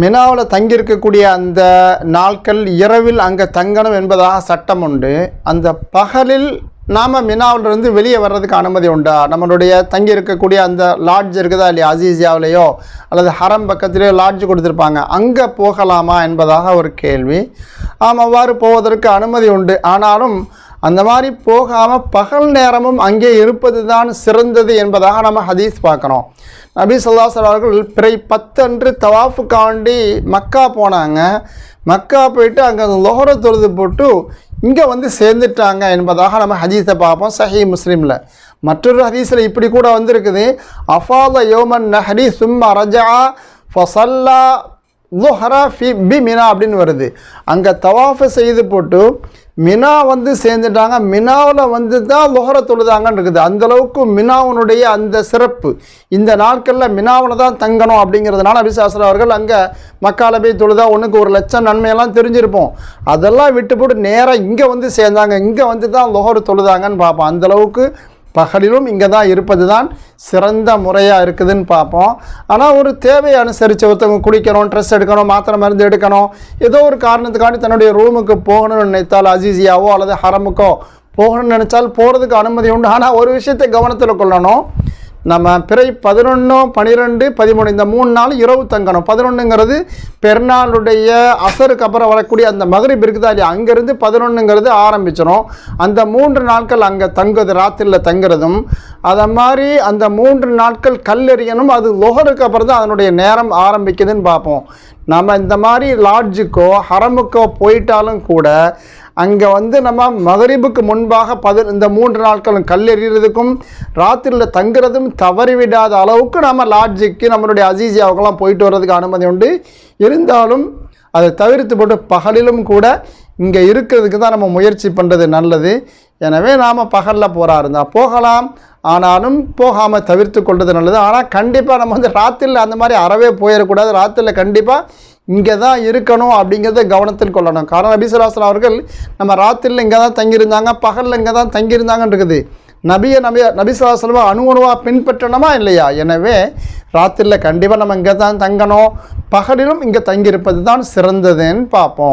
மினாவில் தங்கியிருக்கக்கூடிய அந்த நாட்கள் இரவில் அங்கே தங்கணும் என்பதாக சட்டம் உண்டு. அந்த பகலில் நாம் மினாவிலிருந்து வெளியே வர்றதுக்கு அனுமதி உண்டா? நம்மளுடைய தங்கி இருக்கக்கூடிய அந்த லாட்ஜ் இருக்குதா இல்லையா? அசீசியாவிலேயோ அல்லது ஹரம் பக்கத்திலேயோ லாட்ஜ் கொடுத்துருப்பாங்க. அங்கே போகலாமா என்பதாக ஒரு கேள்வி. ஆம் அவ்வாறு போவதற்கு அனுமதி உண்டு. ஆனாலும் அந்த மாதிரி போகாமல் பகல் நேரமும் அங்கே இருப்பது தான் சிறந்தது என்பதாக நம்ம ஹதீஸ் பார்க்குறோம் நபி சொல்லாசர் அவர்கள் பிறை பத்தன்று தவாஃபுக்காண்டி மக்கா போனாங்க. மக்கா போயிட்டு அங்கே லொஹர தொழுது போட்டு இங்கே வந்து சேர்ந்துட்டாங்க என்பதாக நம்ம ஹதீஸை பார்ப்போம் சஹி முஸ்லீமில். மற்றொரு ஹதீஸில் இப்படி கூட வந்திருக்குது. அஃபாத யோமன் நஹரி சும்மா ரஜா ஃபசல்லா லுஹரா ஃபி பி மினா அப்படின்னு வருது. அங்கே தவாஃபை செய்து போட்டு மினா வந்து சேர்ந்துட்டாங்க. மினாவில் வந்து தான் லுஹர தொழுதாங்கன்னு இருக்குது. அந்தளவுக்கு மினாவனுடைய அந்த சிறப்பு. இந்த நாட்களில் மினாவில் தான் தங்கணும் அப்படிங்கிறதுனால அபிசாசர் அவர்கள் அங்கே மக்கால போய் தொழுதா ஒன்றுக்கு ஒரு லட்சம் நன்மையெல்லாம் தெரிஞ்சிருப்போம். அதெல்லாம் விட்டு போட்டு நேராக இங்கே வந்து சேர்ந்தாங்க. இங்கே வந்து தான் லுஹர் தொழுதாங்கன்னு பார்ப்போம். அந்தளவுக்கு பகலிலும் இங்கே தான் இருப்பது தான் சிறந்த முறையாக இருக்குதுன்னு பார்ப்போம். ஆனால் ஒரு தேவையை அனுசரித்து ஒருத்தவங்க குளிக்கணும் ட்ரெஸ் எடுக்கணும் மாத்திரை மருந்து எடுக்கணும் ஏதோ ஒரு காரணத்துக்காண்டி தன்னுடைய ரூமுக்கு போகணும்னு நினைத்தால் அஜீசியாவோ அல்லது ஹரமுக்கோ போகணும்னு நினச்சால் போகிறதுக்கு அனுமதி உண்டு. ஆனால் ஒரு விஷயத்தை கவனத்தில் கொள்ளணும். நம்ம பிறை பதினொன்று பன்னிரெண்டு பதிமூணு இந்த மூணு நாள் இரவு தங்கணும். பதினொன்றுங்கிறது பெருநாளுடைய அசருக்கு அப்புறம் வரக்கூடிய அந்த மகரிப் இருக்குதா இல்லையா? அங்கேருந்து பதினொன்றுங்கிறது ஆரம்பிச்சிடும் அந்த மூன்று நாட்கள் அங்கே தங்குது ராத்திரியில் தங்குறதும். அதை மாதிரி அந்த மூன்று நாட்கள் கல்லெறியணும். அது லொஹருக்கு அப்புறம் தான் அதனுடைய நேரம் ஆரம்பிக்குதுன்னு பார்ப்போம் நம்ம இந்த மாதிரி லாட்ஜுக்கோ ஹரமுக்கோ போயிட்டாலும் கூட அங்கே வந்து நம்ம மகரிபுக்கு முன்பாக பதி இந்த மூன்று நாட்களும் கல்லெறிகிறதுக்கும் ராத்திரியில் தங்குறதும் தவறிவிடாத அளவுக்கு நம்ம லாட்ஜுக்கு நம்மளுடைய அசீசியாவுக்கெல்லாம் போயிட்டு வர்றதுக்கு அனுமதி உண்டு. இருந்தாலும் அதை தவிர்த்து போட்டு பகலிலும் கூட இங்கே இருக்கிறதுக்கு தான் நம்ம முயற்சி பண்ணுறது நல்லது. எனவே நாம் பகலில் போகிறா இருந்தால் போகலாம். ஆனாலும் போகாமல் தவிர்த்து கொள்வது நல்லது. ஆனால் கண்டிப்பாக நம்ம வந்து ராத்திரியில் அந்த மாதிரி அறவே போயிடக்கூடாது ராத்திரியில் கண்டிப்பாக இங்கே தான் இருக்கணும் அப்படிங்கிறத கவனத்தில் கொள்ளணும். காரணம் நபிசுலாசன் அவர்கள் நம்ம ராத்திரியில் இங்கே தான் தங்கியிருந்தாங்க பகலில் இங்கே தான் தங்கியிருந்தாங்கன்னு இருக்குது. நபியை நபி நபிசுலாசலமாக அணு அணுவாக பின்பற்றணுமா இல்லையா? எனவே ராத்திரியில் கண்டிப்பாக நம்ம இங்கே தான் தங்கணும். பகலிலும் இங்கே தங்கியிருப்பது தான் சிறந்ததுன்னு பார்ப்போம்.